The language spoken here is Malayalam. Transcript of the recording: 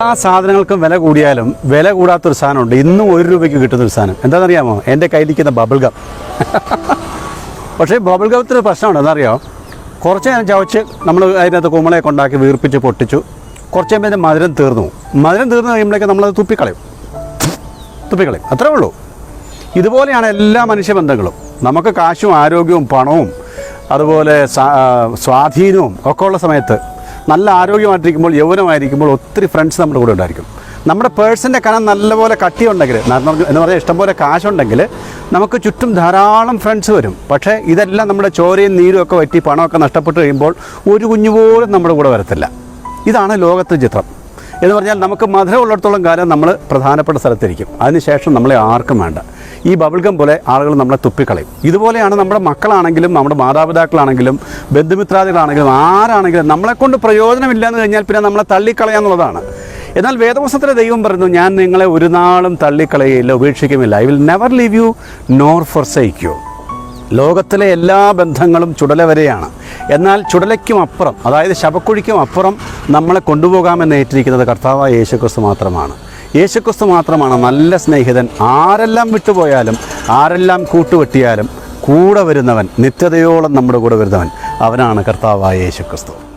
എല്ലാ സാധനങ്ങൾക്കും വില കൂടിയാലും വില കൂടാത്തൊരു സാധനമുണ്ട്. ഇന്നും ഒരു രൂപയ്ക്ക് കിട്ടുന്ന ഒരു സാധനം. എന്താണെന്നറിയാമോ? എന്റെ കയ്യിലിരിക്കുന്ന ബബിൾ ഗം പക്ഷേ ബബിൾ ഗമത്തിന് പ്രശ്നമുണ്ട്. എന്നറിയോ കുറച്ച് നേരം ചവച്ച് നമ്മൾ അതിനകത്ത് കുമളയൊക്കെ ഉണ്ടാക്കി വീർപ്പിച്ച് പൊട്ടിച്ചു. കുറച്ച് കഴിയുമ്പോൾ അതിന്റെ മധുരം തീർന്നു. മധുരം തീർന്നു കഴിയുമ്പോഴേക്ക് നമ്മളത് തുപ്പിക്കളയും. തുപ്പിക്കളയും. അത്രേ ഉള്ളൂ. ഇതുപോലെയാണ് എല്ലാ മനുഷ്യബന്ധങ്ങളും നമുക്ക് കാശും ആരോഗ്യവും പണവും അതുപോലെ സ്വാധീനവും ഒക്കെ ഉള്ള സമയത്ത് നല്ല ആരോഗ്യമായിട്ടിരിക്കുമ്പോൾ യൗവനമായിരിക്കുമ്പോൾ ഒത്തിരി ഫ്രണ്ട്സ് നമ്മുടെ കൂടെ ഉണ്ടായിരിക്കും. നമ്മുടെ പേഴ്സിന്റെ കനം നല്ലപോലെ കട്ടിയുണ്ടെങ്കിൽ എന്ന് പറഞ്ഞാൽ ഇഷ്ടംപോലെ കാശുണ്ടെങ്കിൽ നമുക്ക് ചുറ്റും ധാരാളം ഫ്രണ്ട്സ് വരും. പക്ഷേ ഇതെല്ലാം നമ്മുടെ ചോരയും നീരും ഒക്കെ വറ്റി പണമൊക്കെ നഷ്ടപ്പെട്ട് കഴിയുമ്പോൾ ഒരു കുഞ്ഞുപോലും നമ്മുടെ കൂടെ വരത്തില്ല. ഇതാണ് ലോകത്തെ ചിത്രം. എന്ന് പറഞ്ഞാൽ നമുക്ക് മധുരം ഉള്ളിടത്തോളം കാലം നമ്മൾ പ്രധാനപ്പെട്ട സ്ഥലത്തിരിക്കും. അതിനുശേഷം നമ്മളെ ആർക്കും വേണ്ട. ഈ ബബിൾഗം പോലെ ആളുകൾ നമ്മളെ തുപ്പിക്കളയും. ഇതുപോലെയാണ് നമ്മുടെ മക്കളാണെങ്കിലും നമ്മുടെ മാതാപിതാക്കളാണെങ്കിലും ബന്ധുമിത്രാദികളാണെങ്കിലും ആരാണെങ്കിലും നമ്മളെക്കൊണ്ട് പ്രയോജനമില്ല എന്ന് കഴിഞ്ഞാൽ പിന്നെ നമ്മളെ തള്ളിക്കളയാന്നുള്ളതാണ് എന്നാൽ വേദപുസ്തകത്തിലെ ദൈവം പറയുന്നു ഞാൻ നിങ്ങളെ ഒരു നാളും തള്ളിക്കളയില്ല ഉപേക്ഷിക്കുമില്ല I will never leave you nor forsake സൈക്യു ലോകത്തിലെ എല്ലാ ബന്ധങ്ങളും ചുടല വരെയാണ്. എന്നാൽ ചുടലയ്ക്കും അപ്പുറം അതായത് ശവക്കുഴിക്കും അപ്പുറം നമ്മളെ കൊണ്ടുപോകാമെന്ന് ഏറ്റിരിക്കുന്നത് കർത്താവായ യേശുക്രിസ്തു മാത്രമാണ്. യേശുക്രിസ്തു മാത്രമാണ് നല്ല സ്നേഹിതൻ. ആരെല്ലാം വിട്ടുപോയാലും ആരെല്ലാം കൂട്ടുവെട്ടിയാലും കൂടെ വരുന്നവൻ നിത്യതയോളം നമ്മുടെ കൂടെ വരുന്നവൻ അവനാണ് കർത്താവായ യേശുക്രിസ്തു.